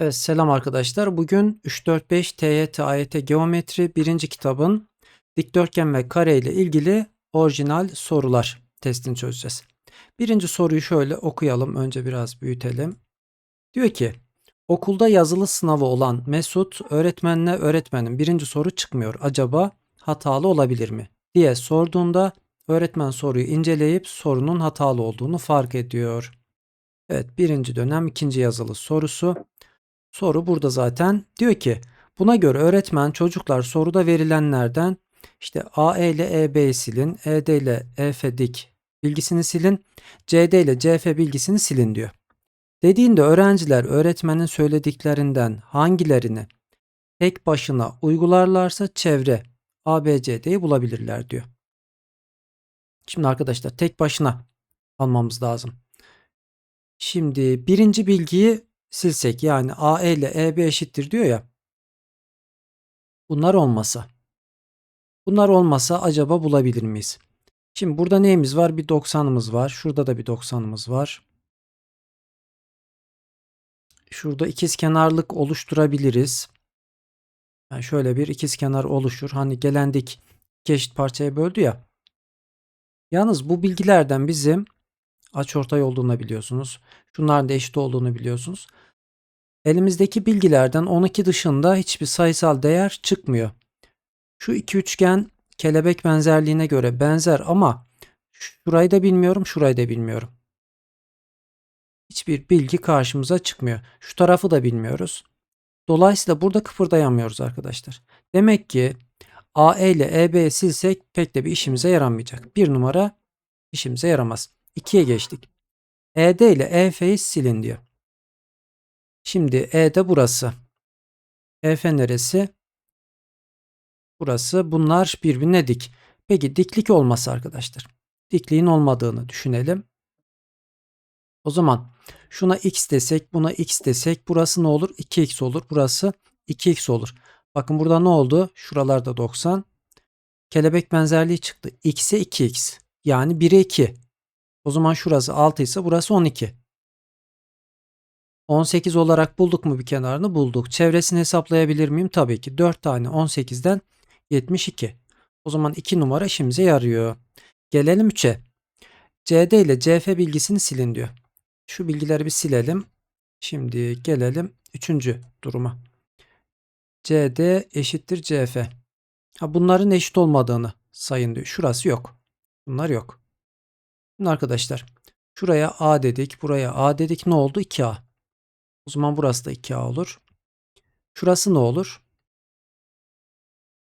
Evet, selam arkadaşlar. Bugün 3-4-5 TYT AYT Geometri 1. kitabın dikdörtgen ve kare ile ilgili orijinal sorular testini çözeceğiz. Birinci soruyu şöyle okuyalım. Önce biraz büyütelim. Diyor ki okulda yazılı sınavı olan Mesut öğretmenle öğretmenin birinci soru çıkmıyor. Acaba hatalı olabilir mi? diye sorduğunda öğretmen soruyu inceleyip sorunun hatalı olduğunu fark ediyor. Evet birinci dönem ikinci yazılı sorusu. Soru burada zaten. Diyor ki buna göre öğretmen çocuklar soruda verilenlerden işte AE ile EB'yi silin, ED ile EF dik bilgisini silin, CD ile CF bilgisini silin diyor. Dediğinde öğrenciler öğretmenin söylediklerinden hangilerini tek başına uygularlarsa çevre ABCD'yi bulabilirler diyor. Şimdi arkadaşlar tek başına almamız lazım. Şimdi birinci bilgiyi silsek yani AE ile EB eşittir diyor ya. Bunlar olmasa. Bunlar olmasa acaba bulabilir miyiz? Şimdi burada neyimiz var? Bir 90'ımız var. Şurada da bir 90'ımız var. Şurada ikiz kenarlık oluşturabiliriz. Yani şöyle bir ikiz kenar oluşur. Hani gelendik iki eşit parçaya böldü ya. Yalnız bu bilgilerden bizim açıortay olduğunu biliyorsunuz. Şunların da eşit olduğunu biliyorsunuz. Elimizdeki bilgilerden 12 dışında hiçbir sayısal değer çıkmıyor. Şu iki üçgen kelebek benzerliğine göre benzer ama şurayı da bilmiyorum, şurayı da bilmiyorum. Hiçbir bilgi karşımıza çıkmıyor. Şu tarafı da bilmiyoruz. Dolayısıyla burada kıpırdayamıyoruz arkadaşlar. Demek ki AE ile EB'yi silsek pek de bir işimize yaramayacak. Bir numara işimize yaramaz. 2'ye geçtik. ED ile EF'yi silin diyor. Şimdi E de burası. EF neresi? Burası. Bunlar birbirine dik. Peki diklik olması arkadaşlar. Dikliğin olmadığını düşünelim. O zaman şuna x desek, buna x desek burası ne olur? 2x olur. Burası 2x olur. Bakın burada ne oldu? Şuralarda 90. Kelebek benzerliği çıktı. x'e 2x. Yani 1'e 2. O zaman şurası 6 ise burası 12. 18 olarak bulduk mu bir kenarını? Bulduk. Çevresini hesaplayabilir miyim? Tabii ki. 4 tane 18'den 72. O zaman 2 numara işimize yarıyor. Gelelim 3'e. CD ile CF bilgisini silin diyor. Şu bilgileri bir silelim. Şimdi gelelim 3. duruma. CD eşittir CF. Ha, bunların eşit olmadığını sayın diyor. Şurası yok. Bunlar yok. Şimdi arkadaşlar şuraya A dedik. Buraya A dedik. Ne oldu? 2A. O zaman burası da 2A olur. Şurası ne olur?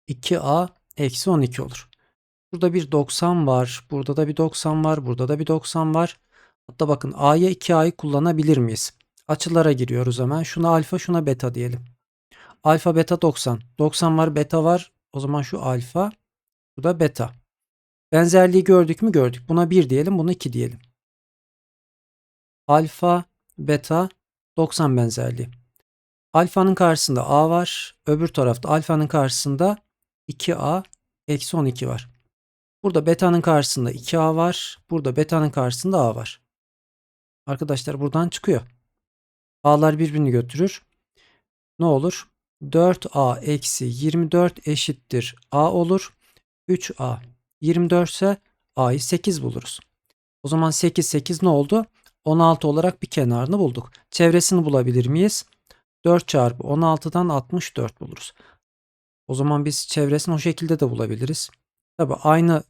2A eksi 12 olur. Burada bir 90 var. Burada da bir 90 var. Burada da bir 90 var. Hatta bakın A'ya 2A'yı kullanabilir miyiz? Açılara giriyoruz hemen. Şuna alfa şuna beta diyelim. Alfa beta 90. 90 var beta var. O zaman şu alfa. Bu da beta. Benzerliği gördük mü gördük. Buna 1 diyelim. Buna 2 diyelim. Alfa beta 90 benzerliği. Alfanın karşısında A var. Öbür tarafta alfanın karşısında 2A eksi 12 var. Burada beta'nın karşısında 2A var. Burada beta'nın karşısında A var. Arkadaşlar buradan çıkıyor. A'lar birbirini götürür. Ne olur? 4A eksi 24 eşittir A olur. 3A 24 ise A'yı 8 buluruz. O zaman 8 8 ne oldu? 16 olarak bir kenarını bulduk. Çevresini bulabilir miyiz? 4 çarpı 16'dan 64 buluruz. O zaman biz çevresini o şekilde de bulabiliriz. Tabi aynı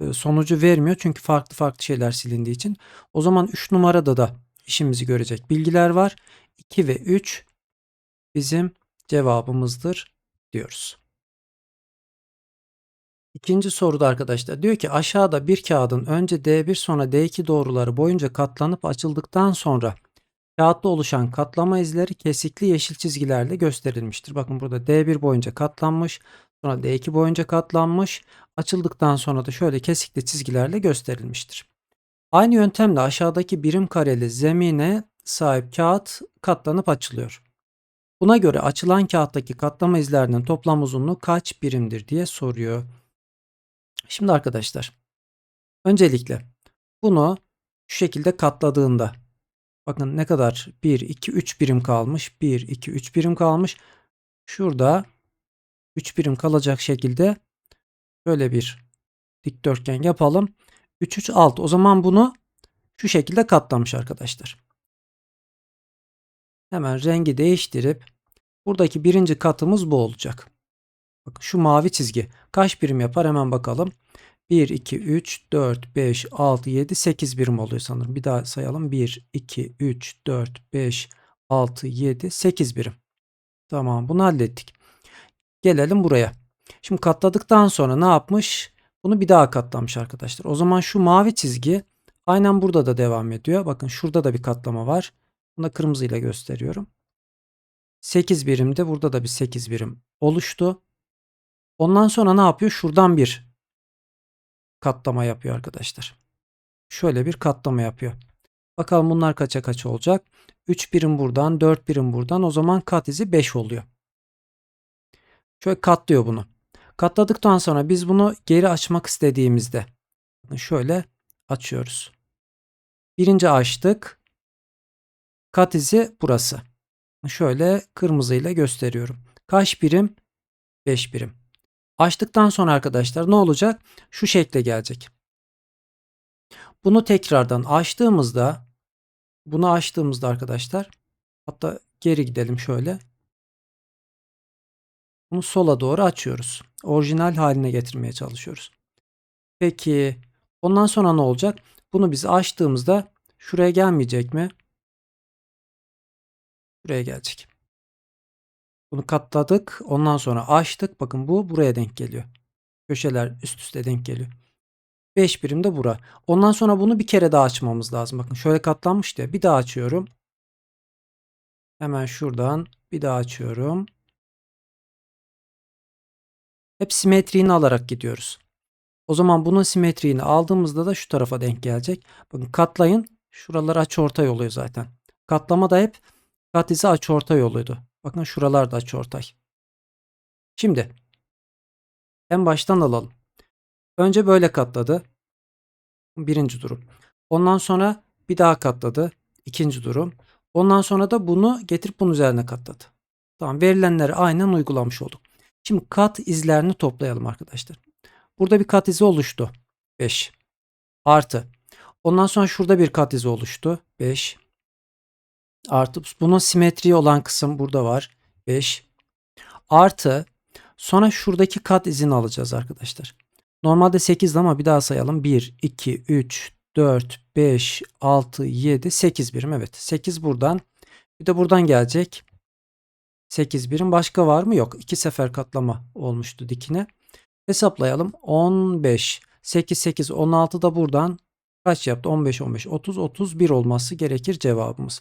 e, sonucu vermiyor çünkü farklı farklı şeyler silindiği için. O zaman 3 numarada da işimizi görecek bilgiler var. 2 ve 3 bizim cevabımızdır diyoruz. İkinci soruda arkadaşlar diyor ki aşağıda bir kağıdın önce D1 sonra D2 doğruları boyunca katlanıp açıldıktan sonra kağıtta oluşan katlama izleri kesikli yeşil çizgilerle gösterilmiştir. Bakın burada D1 boyunca katlanmış sonra D2 boyunca katlanmış açıldıktan sonra da şöyle kesikli çizgilerle gösterilmiştir. Aynı yöntemle aşağıdaki birim kareli zemine sahip kağıt katlanıp açılıyor. Buna göre açılan kağıttaki katlama izlerinin toplam uzunluğu kaç birimdir diye soruyor. Şimdi arkadaşlar öncelikle bunu şu şekilde katladığında Bakın ne kadar? 1, 2, 3 birim kalmış. 1, 2, 3 birim kalmış. Şurada 3 birim kalacak şekilde böyle bir dikdörtgen yapalım. 3, 3, 6. O zaman bunu şu şekilde katlamış arkadaşlar. Hemen rengi değiştirip buradaki birinci katımız bu olacak. Bakın şu mavi çizgi kaç birim yapar hemen bakalım. 1, 2, 3, 4, 5, 6, 7, 8 birim oluyor sanırım. Bir daha sayalım. 1, 2, 3, 4, 5, 6, 7, 8 birim. Tamam bunu hallettik. Gelelim buraya. Şimdi katladıktan sonra ne yapmış? Bunu bir daha katlamış arkadaşlar. O zaman şu mavi çizgi aynen burada da devam ediyor. Bakın şurada da bir katlama var. Bunu da kırmızıyla gösteriyorum. 8 birimde burada da bir 8 birim oluştu. Ondan sonra ne yapıyor? Şuradan bir katlama yapıyor arkadaşlar. Şöyle bir katlama yapıyor. Bakalım bunlar kaça kaç olacak? 3 birim buradan, 4 birim buradan. O zaman kat izi 5 oluyor. Şöyle katlıyor bunu. Katladıktan sonra biz bunu geri açmak istediğimizde şöyle açıyoruz. Birinci açtık. Kat izi burası. Şöyle kırmızıyla gösteriyorum. Kaç birim? 5 birim. Açtıktan sonra arkadaşlar ne olacak? Şu şekle gelecek. Bunu tekrardan açtığımızda bunu açtığımızda arkadaşlar hatta geri gidelim şöyle. Bunu sola doğru açıyoruz. Orijinal haline getirmeye çalışıyoruz. Peki ondan sonra ne olacak? Bunu biz açtığımızda şuraya gelmeyecek mi? Buraya gelecek. Bunu katladık. Ondan sonra açtık. Bakın bu buraya denk geliyor. Köşeler üst üste denk geliyor. 5 birim de bura. Ondan sonra bunu bir kere daha açmamız lazım. Bakın şöyle katlanmış ya. Bir daha açıyorum. Hemen şuradan bir daha açıyorum. Hep simetriğini alarak gidiyoruz. O zaman bunun simetriğini aldığımızda da şu tarafa denk gelecek. Bakın katlayın. Şuralar açıortay oluyor zaten. Katlama da hep kat izi açıortay yoluydu. Bakın şuralar da açıortay. Şimdi en baştan alalım. Önce böyle katladı. Birinci durum. Ondan sonra bir daha katladı. İkinci durum. Ondan sonra da bunu getirip bunun üzerine katladı. Tamam verilenleri aynen uygulamış olduk. Şimdi kat izlerini toplayalım arkadaşlar. Burada bir kat izi oluştu. 5. Artı. Ondan sonra şurada bir kat izi oluştu. 5. Artı. Bunun simetri olan kısım burada var. 5. Artı. Sonra şuradaki kat izini alacağız arkadaşlar. Normalde 8 ama bir daha sayalım. 1, 2, 3, 4, 5, 6, 7, 8 birim. Evet 8 buradan. Bir de buradan gelecek. 8 birim. Başka var mı? Yok. 2 sefer katlama olmuştu dikine. Hesaplayalım. 15, 8, 8, 16 da buradan kaç yaptı? 15, 15, 30, 31 olması gerekir cevabımız.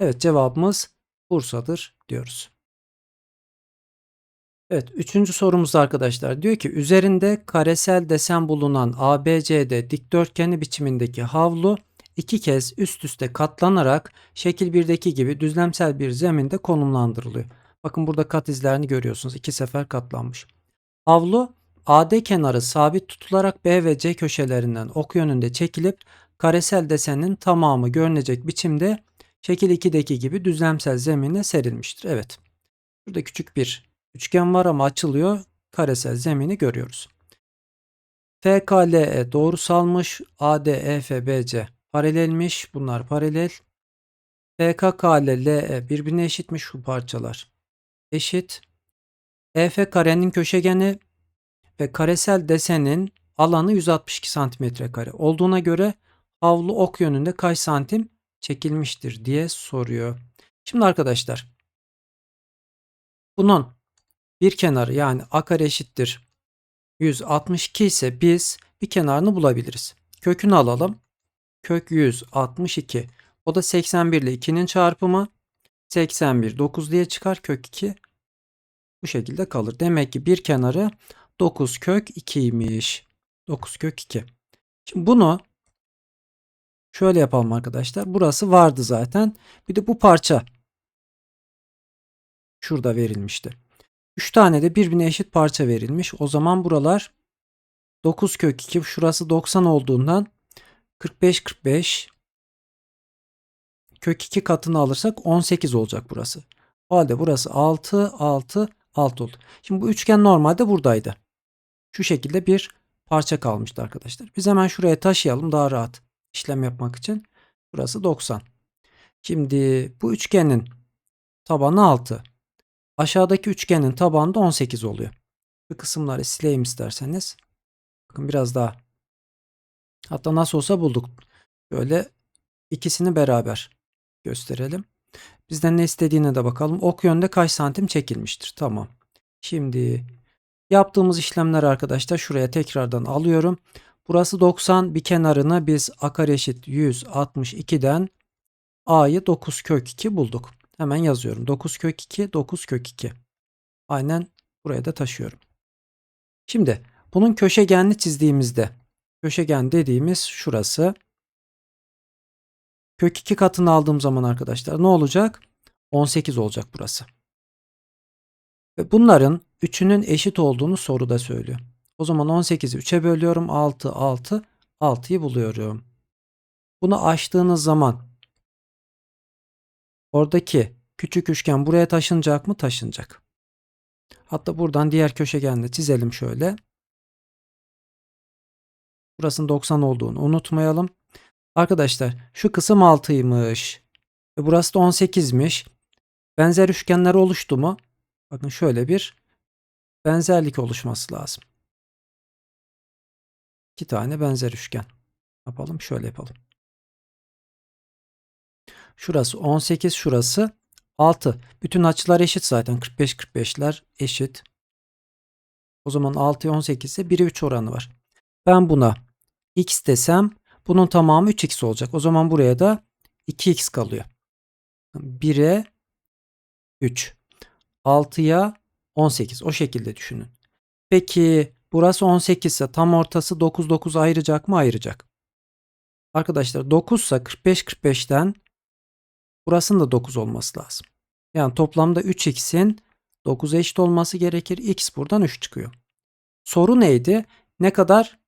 Evet cevabımız Bursa'dır diyoruz. Evet, üçüncü sorumuz arkadaşlar diyor ki üzerinde karesel desen bulunan ABCD dikdörtgeni biçimindeki havlu iki kez üst üste katlanarak şekil 1'deki gibi düzlemsel bir zeminde konumlandırılıyor. Bakın burada kat izlerini görüyorsunuz. iki sefer katlanmış. Havlu AD kenarı sabit tutularak B ve C köşelerinden ok yönünde çekilip karesel desenin tamamı görünecek biçimde şekil 2'deki gibi düzlemsel zemine serilmiştir. Evet. Burada küçük bir Üçgen var ama açılıyor. Karesel zemini görüyoruz. FKLE doğrusalmış. ADEFBC paralelmiş. Bunlar paralel. FKKLE birbirine eşitmiş şu parçalar. Eşit. EF karenin köşegeni ve karesel desenin alanı 162 cm kare olduğuna göre havlu ok yönünde kaç santim çekilmiştir diye soruyor. Şimdi arkadaşlar bunun bir kenarı yani a kare eşittir 162 ise biz bir kenarını bulabiliriz. Kökünü alalım. Kök 162. O da 81 ile 2'nin çarpımı. 81 9 diye çıkar kök 2. Bu şekilde kalır. Demek ki bir kenarı 9 kök 2'ymiş. 9 kök 2. Şimdi bunu şöyle yapalım arkadaşlar. Burası vardı zaten. Bir de bu parça şurada verilmişti. 3 tane de birbirine eşit parça verilmiş. O zaman buralar 9 kök 2 şurası 90 olduğundan 45 45 kök 2 katını alırsak 18 olacak burası. O halde burası 6, 6, 6 oldu. Şimdi bu üçgen normalde buradaydı. Şu şekilde bir parça kalmıştı arkadaşlar. Biz hemen şuraya taşıyalım daha rahat işlem yapmak için. Burası 90. Şimdi bu üçgenin tabanı 6. Aşağıdaki üçgenin tabanı da 18 oluyor. Bu kısımları sileyim isterseniz. Bakın biraz daha. Hatta nasıl olsa bulduk. Böyle ikisini beraber gösterelim. Bizden ne istediğine de bakalım. Ok yönde kaç santim çekilmiştir. Tamam. Şimdi yaptığımız işlemler arkadaşlar şuraya tekrardan alıyorum. Burası 90 bir kenarını biz a kare eşit 162'den a'yı 9 kök 2 bulduk. Hemen yazıyorum. 9 kök 2 9 kök 2. Aynen buraya da taşıyorum. Şimdi bunun köşegenini çizdiğimizde köşegen dediğimiz şurası. Kök 2 katını aldığım zaman arkadaşlar ne olacak? 18 olacak burası. Ve bunların üçünün eşit olduğunu soruda söylüyor. O zaman 18'i 3'e bölüyorum. 6, 6, 6'yı buluyorum. Bunu açtığınız zaman oradaki küçük üçgen buraya taşınacak mı? Taşınacak. Hatta buradan diğer köşegenle çizelim şöyle. Burasının 90 olduğunu unutmayalım. Arkadaşlar şu kısım 6'ymış. E burası da 18'miş. Benzer üçgenler oluştu mu? Bakın şöyle bir benzerlik oluşması lazım. İki tane benzer üçgen. Yapalım şöyle yapalım. Şurası 18 şurası 6. Bütün açılar eşit zaten. 45 45'ler eşit. O zaman 6'ya 18 ise 1'e 3 oranı var. Ben buna x desem bunun tamamı 3x olacak. O zaman buraya da 2x kalıyor. 1'e 3. 6'ya 18. O şekilde düşünün. Peki burası 18 ise tam ortası 9 9 ayıracak mı? Ayıracak. Arkadaşlar 9 ise 45 45'ten burasının da 9 olması lazım. Yani toplamda 3x'in 9'a eşit olması gerekir. x buradan 3 çıkıyor. Soru neydi? Ne kadar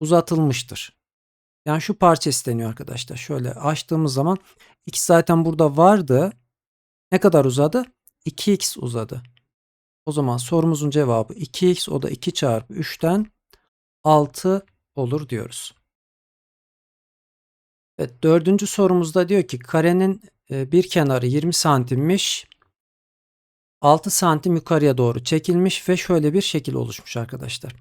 uzatılmıştır? Yani şu parça isteniyor arkadaşlar. Şöyle açtığımız zaman x zaten burada vardı. Ne kadar uzadı? 2x uzadı. O zaman sorumuzun cevabı 2x o da 2 çarpı 3'ten 6 olur diyoruz. Evet dördüncü sorumuzda diyor ki karenin e, bir kenarı 20 santimmiş. 6 santim yukarıya doğru çekilmiş ve şöyle bir şekil oluşmuş arkadaşlar.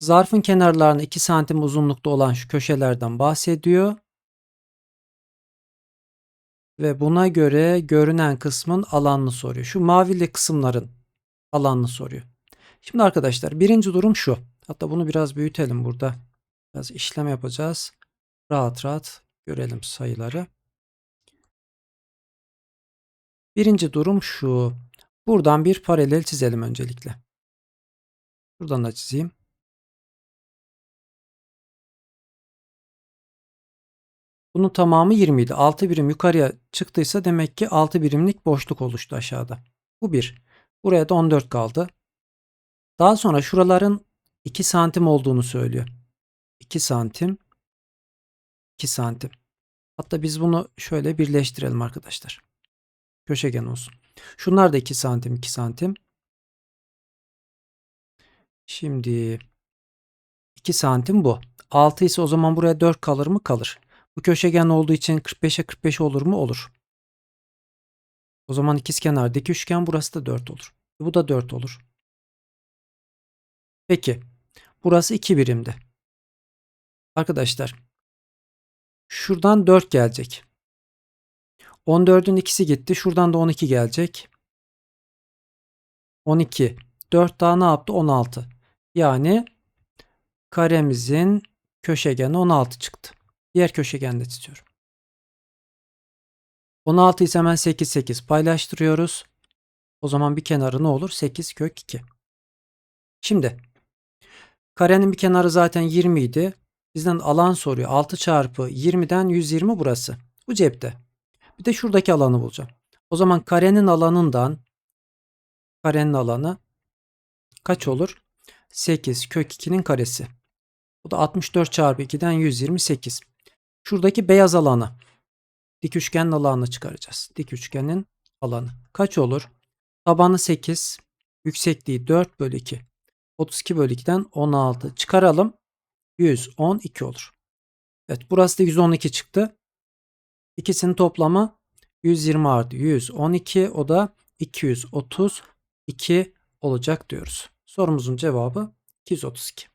Zarfın kenarlarına 2 santim uzunlukta olan şu köşelerden bahsediyor. Ve buna göre görünen kısmın alanını soruyor. Şu mavili kısımların alanını soruyor. Şimdi arkadaşlar birinci durum şu. Hatta bunu biraz büyütelim burada. Biraz işlem yapacağız. Rahat rahat görelim sayıları. Birinci durum şu. Buradan bir paralel çizelim öncelikle. Buradan da çizeyim. Bunun tamamı 20 idi. 6 birim yukarıya çıktıysa demek ki 6 birimlik boşluk oluştu aşağıda. Bu bir. Buraya da 14 kaldı. Daha sonra şuraların 2 santim olduğunu söylüyor. 2 santim. 2 santim. Hatta biz bunu şöyle birleştirelim arkadaşlar. Köşegen olsun. Şunlar da 2 santim 2 santim. Şimdi 2 santim bu. 6 ise o zaman buraya 4 kalır mı? Kalır. Bu köşegen olduğu için 45'e 45 olur mu? Olur. O zaman ikizkenardaki üçgen burası da 4 olur. Bu da 4 olur. Peki. Burası 2 birimdi. Arkadaşlar. Şuradan 4 gelecek. 14'ün ikisi gitti. Şuradan da 12 gelecek. 12. 4 daha ne yaptı? 16. Yani karemizin köşegeni 16 çıktı. Diğer köşegende çiziyorum. 16 ise hemen 8 8 paylaştırıyoruz. O zaman bir kenarı ne olur? 8 kök 2. Şimdi karenin bir kenarı zaten 20 idi. Bizden alan soruyor. 6 çarpı 20'den 120 burası. Bu cepte. Bir de şuradaki alanı bulacağım. O zaman karenin alanından karenin alanı kaç olur? 8 kök 2'nin karesi. Bu da 64 çarpı 2'den 128. Şuradaki beyaz alanı dik üçgenin alanını çıkaracağız. Dik üçgenin alanı kaç olur? Tabanı 8, yüksekliği 4 bölü 2. 32 bölü 2'den 16 çıkaralım. 112 olur. Evet burası da 112 çıktı. İkisinin toplamı 120 artı 112 o da 232 olacak diyoruz. Sorumuzun cevabı 232.